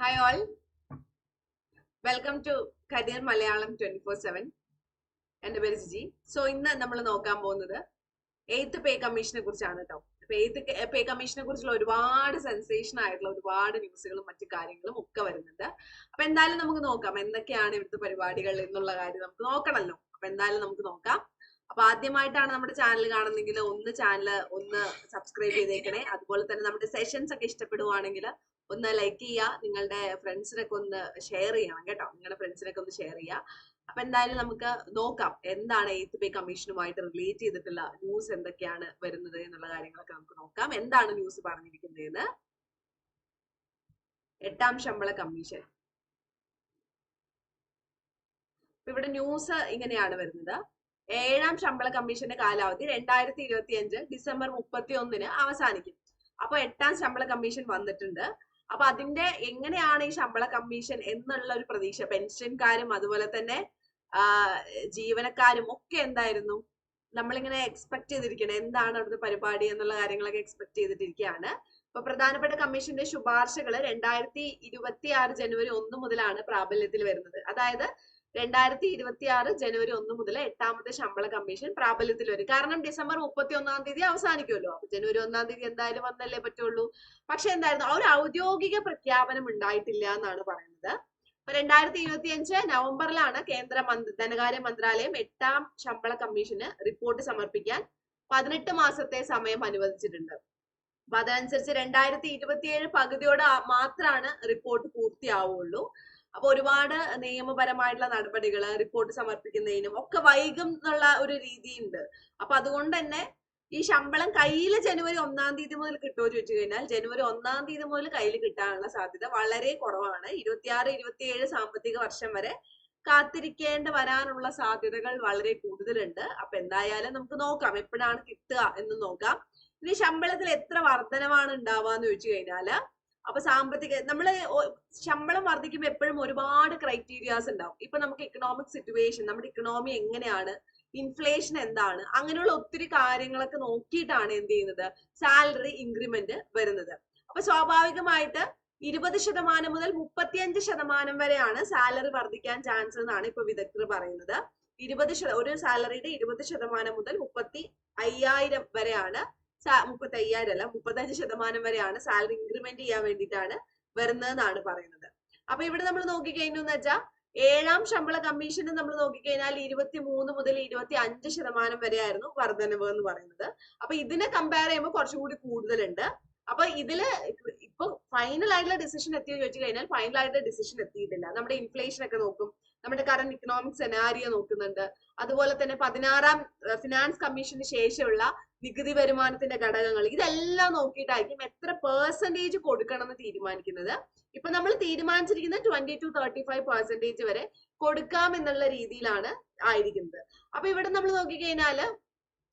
Hi all welcome to career Malayalam twenty four seven എന്റെ പേര് Jiji so ഇന്ന് നമ്മൾ നോക്കാൻ പോകുന്നത് എയ്ത്ത് പേ കമ്മീഷനെ കുറിച്ചാണ് കേട്ടോ അപ്പൊ എയ്ത്ത് പേ കമ്മീഷനെ കുറിച്ചുള്ള ഒരുപാട് സെൻസേഷൻ ആയിട്ടുള്ള ഒരുപാട് ന്യൂസുകളും മറ്റു കാര്യങ്ങളും ഒക്കെ വരുന്നുണ്ട്. അപ്പൊ എന്തായാലും നമുക്ക് നോക്കാം എന്തൊക്കെയാണ് ഇവിടുത്തെ പരിപാടികൾ എന്നുള്ള കാര്യം നമുക്ക് നോക്കണമല്ലോ അപ്പൊ എന്തായാലും നമുക്ക് നോക്കാം. അപ്പൊ ആദ്യമായിട്ടാണ് നമ്മുടെ ചാനൽ കാണുന്നെങ്കിൽ ഒന്ന് ചാനൽ ഒന്ന് സബ്സ്ക്രൈബ് ചെയ്തേക്കണേ. അതുപോലെ തന്നെ നമ്മുടെ സെഷൻസ് ഒക്കെ ഇഷ്ടപ്പെടുവാണെങ്കിൽ ഒന്ന് ലൈക്ക് ചെയ്യുക നിങ്ങളുടെ ഫ്രണ്ട്സിനൊക്കെ ഒന്ന് ഷെയർ ചെയ്യണം കേട്ടോ. നിങ്ങളുടെ ഫ്രണ്ട്സിനൊക്കെ ഒന്ന് ഷെയർ ചെയ്യുക അപ്പൊ എന്തായാലും നമുക്ക് നോക്കാം എന്താണ് എയ്ത്ത് പേ കമ്മീഷനുമായിട്ട് റിലേറ്റ് ചെയ്തിട്ടുള്ള ന്യൂസ് എന്തൊക്കെയാണ് വരുന്നത് എന്നുള്ള കാര്യങ്ങളൊക്കെ നമുക്ക് നോക്കാം. എന്താണ് ന്യൂസ് പറഞ്ഞിരിക്കുന്നതെന്ന്? എട്ടാം ശമ്പള കമ്മീഷൻ ഇവിടെ ന്യൂസ് ഇങ്ങനെയാണ് വരുന്നത്. ഏഴാം ശമ്പള കമ്മീഷന്റെ കാലാവധി രണ്ടായിരത്തി ഇരുപത്തി അഞ്ച് ഡിസംബർ മുപ്പത്തി ഒന്നിന് അവസാനിക്കും. അപ്പൊ എട്ടാം ശമ്പള കമ്മീഷൻ വന്നിട്ടുണ്ട്. അപ്പൊ അതിന്റെ എങ്ങനെയാണ് ഈ ശമ്പള കമ്മീഷൻ എന്നുള്ള ഒരു പ്രതീക്ഷ? പെൻഷൻകാരും അതുപോലെ തന്നെ ജീവനക്കാരും ഒക്കെ എന്തായിരുന്നു? നമ്മളിങ്ങനെ എക്സ്പെക്ട് ചെയ്തിരിക്കണം എന്താണ് അവിടുത്തെ പരിപാടി എന്നുള്ള കാര്യങ്ങളൊക്കെ എക്സ്പെക്ട് ചെയ്തിട്ടിരിക്കുകയാണ് അപ്പൊ പ്രധാനപ്പെട്ട കമ്മീഷന്റെ ശുപാർശകൾ രണ്ടായിരത്തി ഇരുപത്തി ആറ് ജനുവരി ഒന്ന് മുതലാണ് പ്രാബല്യത്തിൽ വരുന്നത്. അതായത് രണ്ടായിരത്തി ഇരുപത്തി ആറ് ജനുവരി ഒന്ന് മുതൽ എട്ടാമത്തെ ശമ്പള കമ്മീഷൻ പ്രാബല്യത്തിൽ വരും. കാരണം ഡിസംബർ മുപ്പത്തി ഒന്നാം തീയതി അവസാനിക്കുമല്ലോ അപ്പൊ ജനുവരി ഒന്നാം തീയതി എന്തായാലും വന്നല്ലേ പറ്റുള്ളൂ. പക്ഷെ എന്തായിരുന്നു ഒരു ഔദ്യോഗിക പ്രഖ്യാപനം ഉണ്ടായിട്ടില്ല എന്നാണ് പറയുന്നത്. ഇപ്പൊ രണ്ടായിരത്തി ഇരുപത്തി അഞ്ച് നവംബറിലാണ് കേന്ദ്ര മന്ത്രി ധനകാര്യ മന്ത്രാലയം എട്ടാം ശമ്പള കമ്മീഷന് റിപ്പോർട്ട് സമർപ്പിക്കാൻ പതിനെട്ട് മാസത്തെ സമയം അനുവദിച്ചിട്ടുണ്ട്. അപ്പൊ അതനുസരിച്ച് രണ്ടായിരത്തി ഇരുപത്തിയേഴ് പകുതിയോടെ മാത്രമാണ് റിപ്പോർട്ട് പൂർത്തിയാവുള്ളൂ. അപ്പൊ ഒരുപാട് നിയമപരമായിട്ടുള്ള നടപടികൾ റിപ്പോർട്ട് സമർപ്പിക്കുന്നതിനും ഒക്കെ വൈകും എന്നുള്ള ഒരു രീതിയുണ്ട്. അപ്പൊ അതുകൊണ്ട് തന്നെ ഈ ശമ്പളം കയ്യിൽ ജനുവരി ഒന്നാം തീയതി മുതൽ കിട്ടുമോ ചോദിച്ചു കഴിഞ്ഞാൽ ജനുവരി ഒന്നാം തീയതി മുതൽ കയ്യിൽ കിട്ടാനുള്ള സാധ്യത വളരെ കുറവാണ്. ഇരുപത്തിയാറ് ഇരുപത്തിയേഴ് സാമ്പത്തിക വർഷം വരെ കാത്തിരിക്കേണ്ട വരാനുള്ള സാധ്യതകൾ വളരെ കൂടുതലുണ്ട്. അപ്പൊ എന്തായാലും നമുക്ക് നോക്കാം എപ്പോഴാണ് കിട്ടുക എന്ന് നോക്കാം. ഇനി ശമ്പളത്തിൽ എത്ര വർധനമാണ് ഉണ്ടാവുക എന്ന് ചോദിച്ചു കഴിഞ്ഞാൽ അപ്പൊ സാമ്പത്തിക നമ്മൾ ശമ്പളം വർദ്ധിക്കുമ്പോൾ എപ്പോഴും ഒരുപാട് ക്രൈറ്റീരിയാസ് ഉണ്ടാവും. ഇപ്പൊ നമുക്ക് ഇക്കണോമിക് സിറ്റുവേഷൻ നമ്മുടെ ഇക്കണോമി എങ്ങനെയാണ് ഇൻഫ്ലേഷൻ എന്താണ് അങ്ങനെയുള്ള ഒത്തിരി കാര്യങ്ങളൊക്കെ നോക്കിയിട്ടാണ് എന്ത് ചെയ്യുന്നത് സാലറി ഇൻക്രിമെന്റ് വരുന്നത്. അപ്പൊ സ്വാഭാവികമായിട്ട് ഇരുപത് ശതമാനം മുതൽ മുപ്പത്തിയഞ്ച് ശതമാനം വരെയാണ് സാലറി വർദ്ധിക്കാൻ ചാൻസ് എന്നാണ് ഇപ്പൊ വിദഗ്ധർ പറയുന്നത്. ഇരുപത് ഒരു സാലറിയുടെ ഇരുപത് ശതമാനം മുതൽ മുപ്പത്തി അയ്യായിരം വരെയാണ് മുപ്പത്തി അയ്യായിരം അല്ല മുപ്പത്തഞ്ച് ശതമാനം വരെയാണ് സാലറി ഇൻക്രിമെന്റ് ചെയ്യാൻ വേണ്ടിയിട്ടാണ് വരുന്നതെന്നാണ് പറയുന്നത്. അപ്പൊ ഇവിടെ നമ്മൾ നോക്കിക്കഴിഞ്ഞു എന്ന് വെച്ചാൽ ഏഴാം ശമ്പള കമ്മീഷന് നമ്മൾ നോക്കിക്കഴിഞ്ഞാൽ ഇരുപത്തി മൂന്ന് മുതൽ ഇരുപത്തി അഞ്ച് ശതമാനം വരെയായിരുന്നു വർധനവ് എന്ന് പറയുന്നത്. അപ്പൊ ഇതിനെ കമ്പയർ ചെയ്യുമ്പോൾ കുറച്ചുകൂടി കൂടുതലുണ്ട്. അപ്പൊ ഇതിൽ ഇപ്പൊ ഫൈനൽ ആയിട്ടുള്ള ഡിസിഷൻ എത്തിയോ ചോദിച്ചു കഴിഞ്ഞാൽ ഫൈനൽ ആയിട്ടുള്ള ഡിസിഷൻ എത്തിയിട്ടില്ല. നമ്മുടെ ഇൻഫ്ലേഷൻ ഒക്കെ നോക്കും നമ്മുടെ കറന്റ് ഇക്കണോമിക് സെനാരിയോ നോക്കുന്നുണ്ട്. അതുപോലെ തന്നെ പതിനാറാം ഫിനാൻസ് കമ്മീഷന് ശേഷമുള്ള നികുതി വരുമാനത്തിന്റെ ഘടകങ്ങൾ ഇതെല്ലാം നോക്കിയിട്ടായിരിക്കും എത്ര പെർസെന്റേജ് കൊടുക്കണം എന്ന് തീരുമാനിക്കുന്നത്. ഇപ്പൊ നമ്മൾ തീരുമാനിച്ചിരിക്കുന്നത് twenty two thirty five percentage വരെ കൊടുക്കാം എന്നുള്ള രീതിയിലാണ് ആയിരിക്കുന്നത്. അപ്പൊ ഇവിടെ നമ്മൾ നോക്കിക്കഴിഞ്ഞാൽ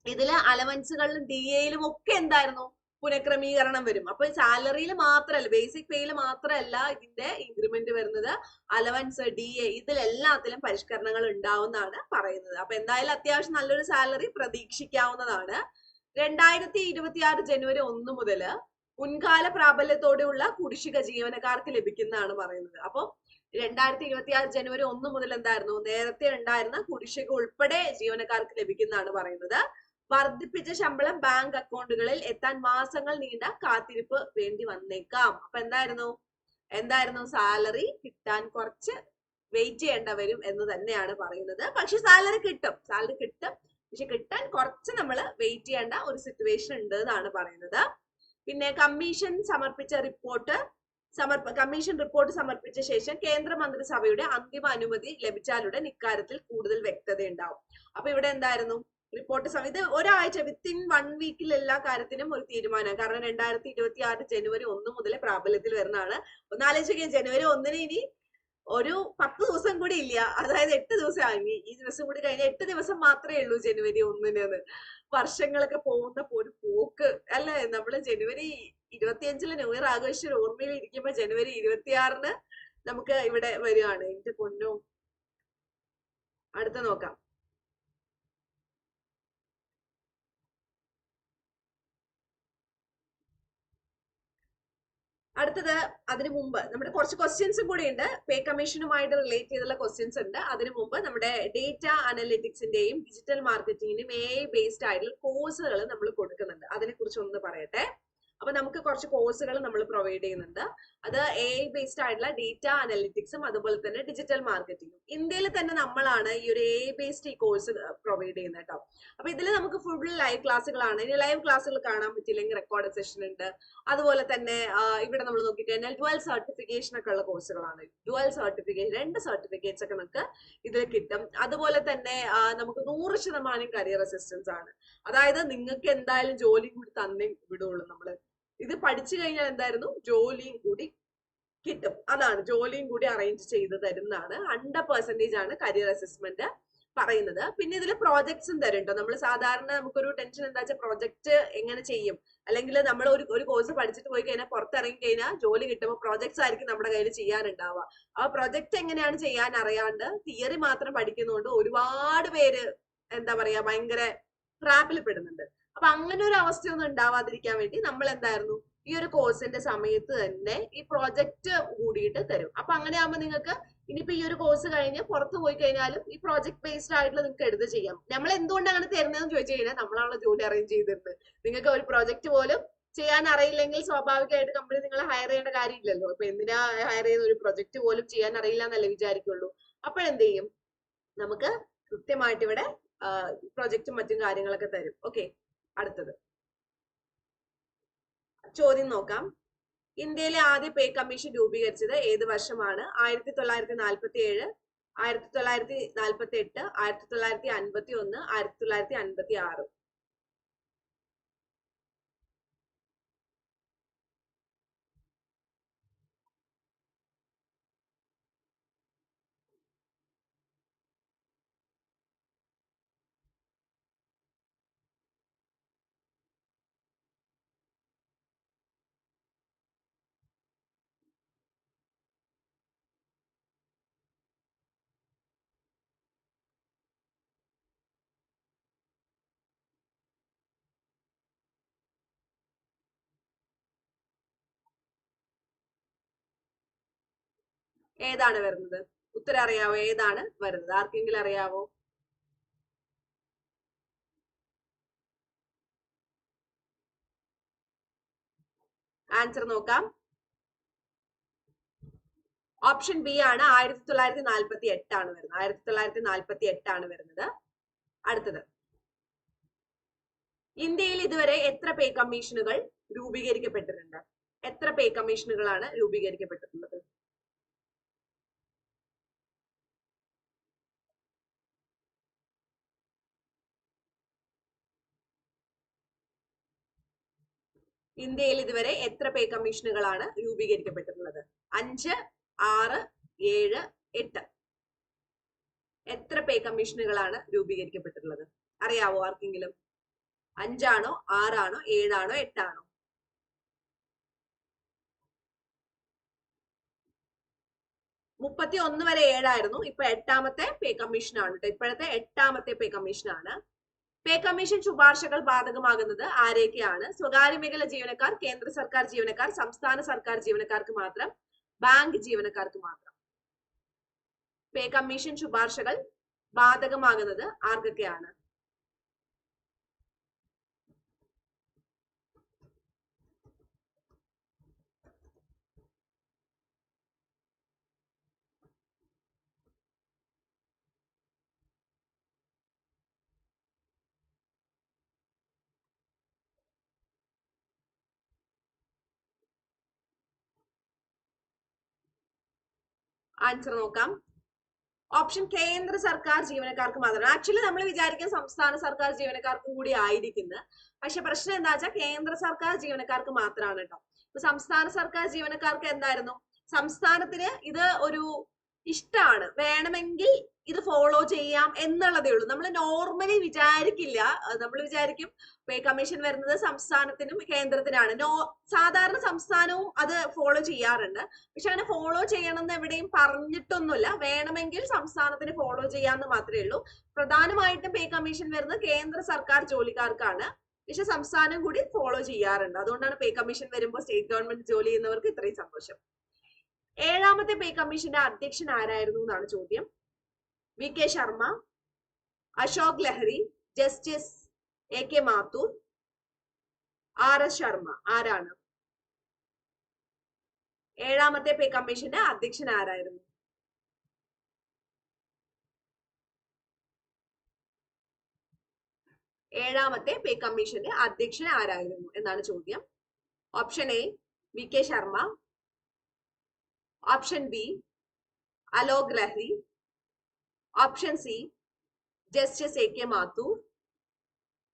ഇതിലെ അലവൻസുകളിലും ഡി എയിലും ഒക്കെ എന്തായിരുന്നു? പുനഃക്രമീകരണം വരും. അപ്പൊ സാലറിയിൽ മാത്രമല്ല ബേസിക് പേയിൽ മാത്രമല്ല ഇതിന്റെ ഇൻക്രിമെന്റ് വരുന്നത്. അലവൻസ് ഡി എ ഇതിലെല്ലാത്തിലും പരിഷ്കരണങ്ങൾ ഉണ്ടാവുന്നതാണ് പറയുന്നത്. അപ്പൊ എന്തായാലും അത്യാവശ്യം നല്ലൊരു സാലറി പ്രതീക്ഷിക്കാവുന്നതാണ്. രണ്ടായിരത്തി ഇരുപത്തി ആറ് ജനുവരി ഒന്ന് മുതൽ മുൻകാല പ്രാബല്യത്തോടെയുള്ള കുടിശ്ശിക ജീവനക്കാർക്ക് ലഭിക്കുന്നതാണ് പറയുന്നത്. അപ്പൊ രണ്ടായിരത്തി ഇരുപത്തി ആറ് ജനുവരി ഒന്ന് മുതൽ എന്തായിരുന്നു? നേരത്തെ ഉണ്ടായിരുന്ന കുടിശ്ശിക ഉൾപ്പെടെ ജീവനക്കാർക്ക് ലഭിക്കുന്നതാണ് പറയുന്നത്. വർദ്ധിപ്പിച്ച ശമ്പളം ബാങ്ക് അക്കൗണ്ടുകളിൽ എത്താൻ മാസങ്ങൾ നീണ്ട കാത്തിരിപ്പ് വേണ്ടി വന്നേക്കാം. അപ്പൊ എന്തായിരുന്നു? എന്തായിരുന്നു? സാലറി കിട്ടാൻ കുറച്ച് വെയിറ്റ് ചെയ്യേണ്ട വരും എന്ന് തന്നെയാണ് പറയുന്നത്. പക്ഷെ സാലറി കിട്ടും. സാലറി കിട്ടും. പക്ഷെ കിട്ടാൻ കുറച്ച് നമ്മൾ വെയിറ്റ് ചെയ്യേണ്ട ഒരു സിറ്റുവേഷൻ ഉണ്ട് എന്നാണ് പറയുന്നത്. പിന്നെ കമ്മീഷൻ സമർപ്പിച്ച റിപ്പോർട്ട് സമർപ്പ കമ്മീഷൻ റിപ്പോർട്ട് സമർപ്പിച്ച ശേഷം കേന്ദ്ര മന്ത്രിസഭയുടെ അന്തിമ അനുമതി ലഭിച്ചാലുടൻ ഇക്കാര്യത്തിൽ കൂടുതൽ വ്യക്തത ഉണ്ടാവും അപ്പൊ ഇവിടെ എന്തായിരുന്നു? റിപ്പോർട്ട് സമയത്ത് ഒരാഴ്ച വിത്തിൻ വൺ വീക്കിൽ എല്ലാ കാര്യത്തിനും ഒരു തീരുമാനം. കാരണം രണ്ടായിരത്തി ഇരുപത്തി ആറ് ജനുവരി ഒന്ന് മുതൽ പ്രാബല്യത്തിൽ വരുന്നതാണ്. ഒന്നാലോചിക്കുക ജനുവരി ഒന്നിന് ഇനി ഒരു പത്ത് ദിവസം കൂടി ഇല്ല. അതായത് എട്ട് ദിവസം ആയി ഈ ദിവസം കൂടി കഴിഞ്ഞ എട്ട് ദിവസം മാത്രമേ ഉള്ളൂ ജനുവരി ഒന്നിന് വർഷങ്ങളൊക്കെ പോകുന്ന ഒരു പോക്ക്. അല്ലേ? നമ്മൾ ജനുവരി ഇരുപത്തിയഞ്ചിൽ ന്യൂ ഇയർ ആഘോഷിച്ച ഓർമ്മയിൽ ഇരിക്കുമ്പോ ജനുവരി ഇരുപത്തിയാറിന് നമുക്ക് ഇവിടെ വരികയാണ്. എന്റെ പൊന്നു. അടുത്ത നോക്കാം. അടുത്തത് അതിനു മുമ്പ് നമ്മുടെ കുറച്ച് ക്വസ്റ്റ്യൻസും കൂടി ഉണ്ട്. പേ കമ്മീഷനുമായിട്ട് റിലേറ്റ് ചെയ്തുള്ള ക്വസ്റ്റ്യൻസ് ഉണ്ട്. അതിനു മുമ്പ് നമ്മുടെ ഡേറ്റ അനലിറ്റിക്സിന്റെയും ഡിജിറ്റൽ മാർക്കറ്റിംഗിനും എ ബേസ്ഡ് ആയിട്ടുള്ള കോഴ്സുകൾ നമ്മൾ കൊടുക്കുന്നുണ്ട്. അതിനെ കുറിച്ച് ഒന്ന് പറയട്ടെ. അപ്പൊ നമുക്ക് കുറച്ച് കോഴ്സുകൾ നമ്മൾ പ്രൊവൈഡ് ചെയ്യുന്നുണ്ട്. അത് എ ഐ ബേസ്ഡ് ആയിട്ടുള്ള ഡേറ്റ അനലിറ്റിക്സും അതുപോലെ തന്നെ ഡിജിറ്റൽ മാർക്കറ്റിംഗും ഇന്ത്യയിൽ തന്നെ നമ്മളാണ് ഈ ഒരു എ ഐ ബേസ്ഡ് ഈ കോഴ്സ് പ്രൊവൈഡ് ചെയ്യുന്നത് കേട്ടോ. അപ്പൊ ഇതിൽ നമുക്ക് ഫുൾ ലൈവ് ക്ലാസ്സുകളാണ് ഇനി ലൈവ് ക്ലാസ്സുകൾ കാണാൻ പറ്റില്ലെങ്കിൽ റെക്കോർഡ് സെഷൻ ഉണ്ട്. അതുപോലെ തന്നെ ഇവിടെ നമ്മൾ നോക്കിക്കഴിഞ്ഞാൽ ഡുവൽ സർട്ടിഫിക്കേഷൻ ഒക്കെ ഉള്ള കോഴ്സുകളാണ് ഡുവൽ സർട്ടിഫിക്കേഷൻ രണ്ട് സർട്ടിഫിക്കറ്റ്സ് ഒക്കെ നമുക്ക് ഇതിൽ കിട്ടും. അതുപോലെ തന്നെ നമുക്ക് നൂറ് ശതമാനം കരിയർ അസിസ്റ്റൻസ് ആണ്. അതായത് നിങ്ങൾക്ക് എന്തായാലും ജോലി കൂടി തന്നെ വിടുള്ളൂ നമ്മൾ. ഇത് പഠിച്ചു കഴിഞ്ഞാൽ എന്തായിരുന്നു? ജോലിയും കൂടി കിട്ടും. അതാണ് ജോലിയും കൂടി അറേഞ്ച് ചെയ്ത് തരുന്നതാണ്. ഹൺഡ്രഡ് പെർസെന്റേജ് ആണ് കരിയർ അസസ്മെന്റ് പറയുന്നത്. പിന്നെ ഇതിൽ പ്രോജക്ട്സും തരും നമ്മൾ സാധാരണ നമുക്കൊരു ടെൻഷൻ എന്താ വെച്ചാൽ പ്രോജക്റ്റ് എങ്ങനെ ചെയ്യും? അല്ലെങ്കിൽ നമ്മൾ ഒരു ഒരു കോഴ്സ് പഠിച്ചിട്ട് പോയി കഴിഞ്ഞാൽ പുറത്തിറങ്ങി കഴിഞ്ഞാൽ ജോലി കിട്ടുമ്പോൾ പ്രോജക്ട്സ് ആയിരിക്കും നമ്മുടെ കയ്യിൽ ചെയ്യാനുണ്ടാവുക. ആ പ്രോജക്റ്റ് എങ്ങനെയാണ് ചെയ്യാൻ അറിയാണ്ട് തിയറി മാത്രം പഠിക്കുന്നതുകൊണ്ട് ഒരുപാട് പേര് എന്താ പറയാ ഭയങ്കര ട്രാപ്പിൽ പെടുന്നുണ്ട്. അപ്പൊ അങ്ങനെ ഒരു അവസ്ഥയൊന്നും ഉണ്ടാവാതിരിക്കാൻ വേണ്ടി നമ്മൾ എന്തായിരുന്നു ഈ ഒരു കോഴ്സിന്റെ സമയത്ത് തന്നെ ഈ പ്രോജക്റ്റ് കൂടിയിട്ട് തരും. അപ്പൊ അങ്ങനെ ആകുമ്പോൾ നിങ്ങൾക്ക് ഇനിയിപ്പോ ഈ ഒരു കോഴ്സ് കഴിഞ്ഞ് പുറത്ത് പോയി കഴിഞ്ഞാലും ഈ പ്രോജക്ട് ബേസ്ഡ് ആയിട്ടുള്ള നിങ്ങൾക്ക് എടുത്ത് ചെയ്യാം. നമ്മൾ എന്തുകൊണ്ടാണ് തരുന്നതെന്ന് ചോദിച്ചു കഴിഞ്ഞാൽ നമ്മളാണല്ലോ ജോലി അറേഞ്ച് ചെയ്തിരുന്നത്. നിങ്ങൾക്ക് ഒരു പ്രോജക്റ്റ് പോലും ചെയ്യാൻ അറിയില്ലെങ്കിൽ സ്വാഭാവികമായിട്ട് കമ്പനി നിങ്ങളെ ഹയർ ചെയ്യേണ്ട കാര്യമില്ലല്ലോ. അപ്പൊ എന്തിനാ ഹയർ ചെയ്യുന്ന ഒരു പ്രൊജക്ട് പോലും ചെയ്യാൻ അറിയില്ല എന്നല്ലേ വിചാരിക്കുള്ളൂ. അപ്പോഴെന്ത് ചെയ്യും? നമുക്ക് കൃത്യമായിട്ട് ഇവിടെ പ്രൊജക്റ്റും മറ്റും കാര്യങ്ങളൊക്കെ തരും. ഓക്കെ അടുത്തത്. ചോദ്യം നോക്കാം. ഇന്ത്യയിലെ ആദ്യ പേ കമ്മീഷൻ രൂപീകരിച്ചത് ഏത് വർഷമാണ്? ആയിരത്തി തൊള്ളായിരത്തി നാൽപ്പത്തി ഏഴ് ആയിരത്തി തൊള്ളായിരത്തി നാൽപ്പത്തി എട്ട് ആയിരത്തി തൊള്ളായിരത്തി അൻപത്തി ഒന്ന് ആയിരത്തി തൊള്ളായിരത്തി അൻപത്തി ആറ് ഏതാണ് വരുന്നത്? ഉത്തരം അറിയാവോ ഏതാണ് വരുന്നത്? ആർക്കെങ്കിലും അറിയാവോ? ആൻസർ നോക്കാം. ഓപ്ഷൻ ബി ആണ് ആയിരത്തി തൊള്ളായിരത്തി നാൽപ്പത്തി എട്ടാണ് വരുന്നത്. ആയിരത്തി തൊള്ളായിരത്തി നാൽപ്പത്തി എട്ടാണ് വരുന്നത്. അടുത്തത്. ഇന്ത്യയിൽ ഇതുവരെ എത്ര പേ കമ്മീഷനുകൾ രൂപീകരിക്കപ്പെട്ടിട്ടുണ്ട്? എത്ര പേ കമ്മീഷനുകളാണ് രൂപീകരിക്കപ്പെട്ടിട്ടുള്ളത്? ഇന്ത്യയിൽ ഇതുവരെ എത്ര പേ കമ്മീഷനുകളാണ് രൂപീകരിക്കപ്പെട്ടിട്ടുള്ളത്? അഞ്ച് ആറ് ഏഴ് എട്ട്. എത്ര പേ കമ്മീഷനുകളാണ് രൂപീകരിക്കപ്പെട്ടിട്ടുള്ളത്? അറിയാവോ ആർക്കെങ്കിലും? അഞ്ചാണോ ആറാണോ ഏഴാണോ എട്ടാണോ? മുപ്പത്തി ഒന്ന് വരെ ഏഴായിരുന്നു. ഇപ്പൊ എട്ടാമത്തെ പേ കമ്മീഷനാണ് കേട്ടോ ഇപ്പോഴത്തെ എട്ടാമത്തെ പേ കമ്മീഷൻ ആണ്. പേ കമ്മീഷൻ ശുപാർശകൾ ബാധകമാകുന്നത് ആരെയൊക്കെയാണ്? സ്വകാര്യ മേഖല ജീവനക്കാർ കേന്ദ്ര സർക്കാർ ജീവനക്കാർ സംസ്ഥാന സർക്കാർ ജീവനക്കാർക്ക് മാത്രം ബാങ്ക് ജീവനക്കാർക്ക് മാത്രം? പേ കമ്മീഷൻ ശുപാർശകൾ ബാധകമാകുന്നത് ആർക്കൊക്കെയാണ്? ആൻസർ നോക്കാം. ഓപ്ഷൻ കേന്ദ്ര സർക്കാർ ജീവനക്കാർക്ക് മാത്രമാണ് ആക്ച്വലി നമ്മൾ വിചാരിക്കും സംസ്ഥാന സർക്കാർ ജീവനക്കാർക്കും കൂടി ആയിരിക്കുന്നത് പക്ഷെ പ്രശ്നം എന്താ വെച്ചാൽ കേന്ദ്ര സർക്കാർ ജീവനക്കാർക്ക് മാത്രമാണ് കേട്ടോ സംസ്ഥാന സർക്കാർ ജീവനക്കാർക്ക് എന്തായിരുന്നു? സംസ്ഥാനത്തിന് ഇത് ഒരു ഇഷ്ടമാണ് വേണമെങ്കിൽ ഇത് ഫോളോ ചെയ്യാം എന്നുള്ളതേ ഉള്ളൂ. നമ്മൾ നോർമലി വിചാരിക്കില്ല. നമ്മൾ വിചാരിക്കും പേ കമ്മീഷൻ വരുന്നത് സംസ്ഥാനത്തിനും കേന്ദ്രത്തിനാണ്. നോ സാധാരണ സംസ്ഥാനവും അത് ഫോളോ ചെയ്യാറുണ്ട്. പക്ഷെ അങ്ങനെ ഫോളോ ചെയ്യണം എന്ന് എവിടെയും പറഞ്ഞിട്ടൊന്നുമില്ല. വേണമെങ്കിൽ സംസ്ഥാനത്തിന് ഫോളോ ചെയ്യാന്ന് മാത്രമേ ഉള്ളൂ. പ്രധാനമായിട്ടും പേ കമ്മീഷൻ വരുന്നത് കേന്ദ്ര സർക്കാർ ജോലിക്കാർക്കാണ്. പക്ഷെ സംസ്ഥാനം കൂടി ഫോളോ ചെയ്യാറുണ്ട്. അതുകൊണ്ടാണ് പേ കമ്മീഷൻ വരുമ്പോൾ സ്റ്റേറ്റ് ഗവൺമെന്റ് ജോലി ചെയ്യുന്നവർക്ക് ഇത്രയും സന്തോഷം. ഏഴാമത്തെ പേ കമ്മീഷന്റെ അധ്യക്ഷൻ ആരായിരുന്നു എന്നാണ് ചോദ്യം. V K Sharma Ashok Lahiri justice A K Mathur R S Sharma. ആരാണ്? ഏഴാമത്തെ പേ കമ്മീഷന്റെ അധ്യക്ഷൻ ആരായിരുന്നു? ഏഴാമത്തെ പേ കമ്മീഷന്റെ അധ്യക്ഷൻ ആരായിരുന്നു എന്നാണ് ചോദ്യം. Option A V K Sharma option B Alok Lahiri option C justice A K Mathur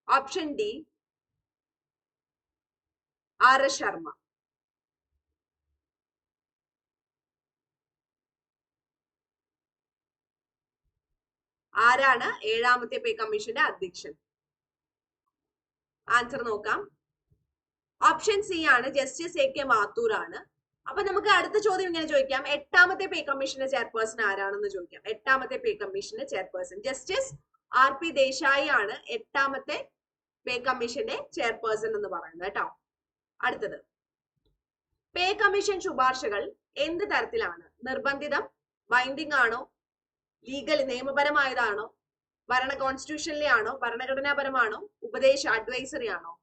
option D R S Sharma ആരാണ് ഏഴാമത്തെ പേ കമ്മീഷന്റെ അധ്യക്ഷൻ? ആൻസർ നോക്കാം. ഓപ്ഷൻ സി ആണ്. ജസ്റ്റിസ് എ കെ മാത്തൂർ ആണ് അപ്പൊ നമുക്ക് അടുത്ത ചോദ്യം ഇങ്ങനെ ചോദിക്കാം. എട്ടാമത്തെ പേ കമ്മീഷന്റെ ചെയർപേഴ്സൺ ആരാണെന്ന് ചോദിക്കാം. എട്ടാമത്തെ പേ കമ്മീഷന്റെ chairperson justice R P Desai ആണ് എട്ടാമത്തെ പേ കമ്മീഷന്റെ ചെയർപേഴ്സൺ എന്ന് പറയുന്നത് കേട്ടോ. അടുത്തത്. പേ കമ്മീഷൻ ശുപാർശകൾ എന്ത് തരത്തിലാണ്? നിർബന്ധിതം ബൈൻഡിംഗ് ആണോ? ലീഗൽ നിയമപരമായതാണോ? ഭരണ കോൺസ്റ്റിറ്റ്യൂഷനിലെ ആണോ? ഭരണഘടനാപരമാണോ? ഉപദേശ അഡ്വൈസറി ആണോ?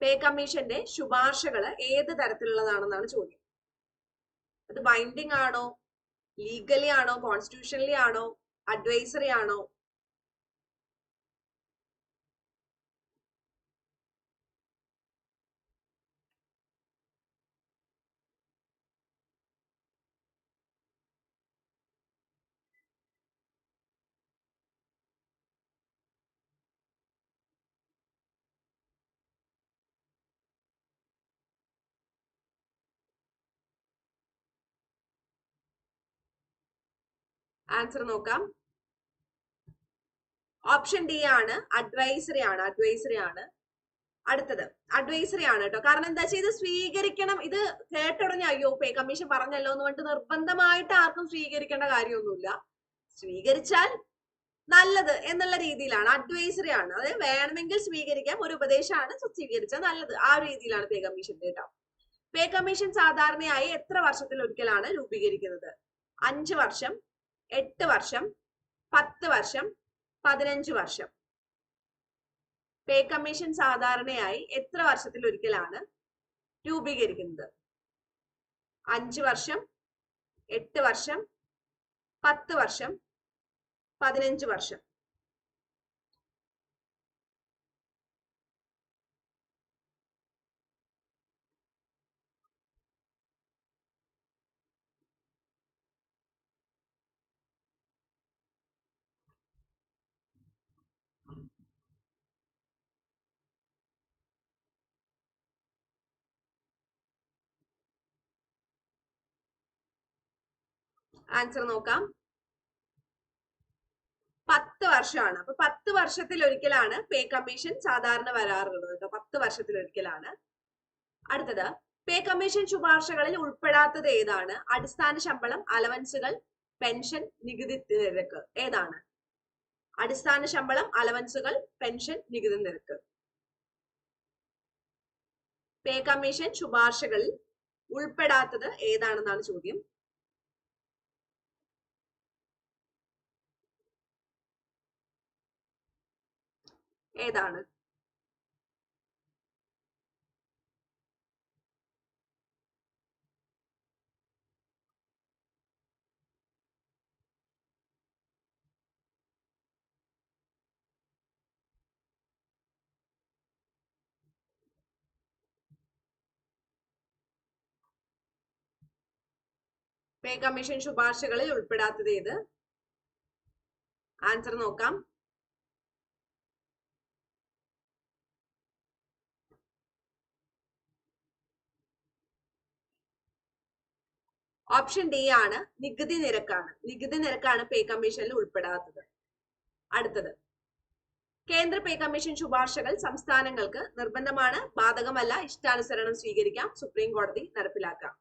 പേ കമ്മീഷന്റെ ശുപാർശകൾ ഏത് തരത്തിലുള്ളതാണെന്നാണ് ചോദ്യം. അത് ബൈൻഡിംഗ് ആണോ ലീഗലി ആണോ കോൺസ്റ്റിറ്റ്യൂഷനലി ആണോ അഡ്വൈസറി ആണോ ആൻസർ നോക്കാം. ഓപ്ഷൻ ഡി ആണ് അഡ്വൈസറി ആണ് അഡ്വൈസറി ആണ്. അടുത്തത് അഡ്വൈസറി ആണ് കേട്ടോ. കാരണം എന്താ വെച്ചാൽ ഇത് സ്വീകരിക്കണം ഇത് കേട്ടുടനെ അയ്യോ പേ കമ്മീഷൻ പറഞ്ഞല്ലോ എന്ന് പറഞ്ഞിട്ട് നിർബന്ധമായിട്ട് ആർക്കും സ്വീകരിക്കേണ്ട കാര്യമൊന്നുമില്ല. സ്വീകരിച്ചാൽ നല്ലത് എന്നുള്ള രീതിയിലാണ് അഡ്വൈസറി ആണ്. അതായത് വേണമെങ്കിൽ സ്വീകരിക്കാം ഒരു ഉപദേശമാണ് സ്വീകരിച്ചാൽ നല്ലത്. ആ രീതിയിലാണ് പേ കമ്മീഷൻ കേട്ടോ പേ കമ്മീഷൻ സാധാരണയായി എത്ര വർഷത്തിൽ ഒരിക്കലാണ് രൂപീകരിക്കുന്നത്? അഞ്ച് വർഷം എട്ട് വർഷം പത്ത് വർഷം പതിനഞ്ച് വർഷം. പേ കമ്മീഷൻ സാധാരണയായി എത്ര വർഷത്തിൽ ഒരിക്കലാണ് രൂപീകരിക്കുന്നത്? അഞ്ച് വർഷം എട്ട് വർഷം പത്ത് വർഷം പതിനഞ്ച് വർഷം. ആൻസർ നോക്കാം. പത്ത് വർഷമാണ്. അപ്പൊ പത്ത് വർഷത്തിൽ ഒരിക്കലാണ് പേ കമ്മീഷൻ സാധാരണ വരാറുള്ളത് കേട്ടോ. പത്ത് വർഷത്തിൽ ഒരിക്കലാണ് അടുത്തത് പേ കമ്മീഷൻ ശുപാർശകളിൽ ഉൾപ്പെടാത്തത് ഏതാണ്? അടിസ്ഥാന ശമ്പളം അലവൻസുകൾ പെൻഷൻ നികുതി നിരക്ക് ഏതാണ്? അടിസ്ഥാന ശമ്പളം അലവൻസുകൾ പെൻഷൻ നികുതി നിരക്ക്. പേ കമ്മീഷൻ ശുപാർശകളിൽ ഉൾപ്പെടാത്തത് ഏതാണെന്നാണ് ചോദ്യം. ഏതാണ്? പേ കമ്മീഷൻ ശുപാർശകളിൽ ഉൾപ്പെടാത്തത് ഏത്? ആൻസർ നോക്കാം. ഓപ്ഷൻ ഡി ആണ് നികുതി നിരക്കാണ്. നികുതി നിരക്കാണ് പേ കമ്മീഷനിൽ ഉൾപ്പെടാത്തത്. അടുത്തത്. കേന്ദ്ര പേ കമ്മീഷൻ ശുപാർശകൾ സംസ്ഥാനങ്ങൾക്ക് നിർബന്ധമാണ്. ബാധകമല്ല. ഇഷ്ടാനുസരണം സ്വീകരിക്കാം. സുപ്രീം കോടതി നടപ്പിലാക്കാം.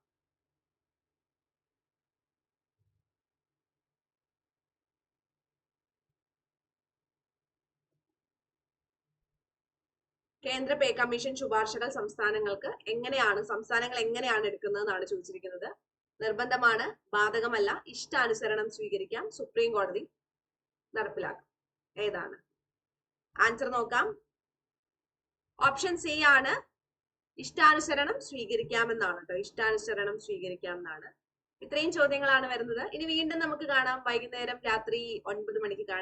കേന്ദ്ര പേ കമ്മീഷൻ ശുപാർശകൾ സംസ്ഥാനങ്ങൾക്ക് എങ്ങനെയാണ് സംസ്ഥാനങ്ങൾ എങ്ങനെയാണ് എടുക്കുന്നതെന്നാണ് ചോദിച്ചിരിക്കുന്നത്. നിർബന്ധമാണ്. ബാധകമല്ല. ഇഷ്ടാനുസരണം സ്വീകരിക്കാം. സുപ്രീം കോടതി നടപ്പിലാക്കും. ഏതാണ്? ആൻസർ നോക്കാം. ഓപ്ഷൻ സി ആണ്. ഇഷ്ടാനുസരണം സ്വീകരിക്കാമെന്നാണ് കേട്ടോ. ഇഷ്ടാനുസരണം സ്വീകരിക്കാമെന്നാണ്. ഇത്രയും ചോദ്യങ്ങളാണ് വരുന്നത്. ഇനി വീണ്ടും നമുക്ക് കാണാം. വൈകുന്നേരം രാത്രി ഒൻപത് മണിക്ക് കാണാം.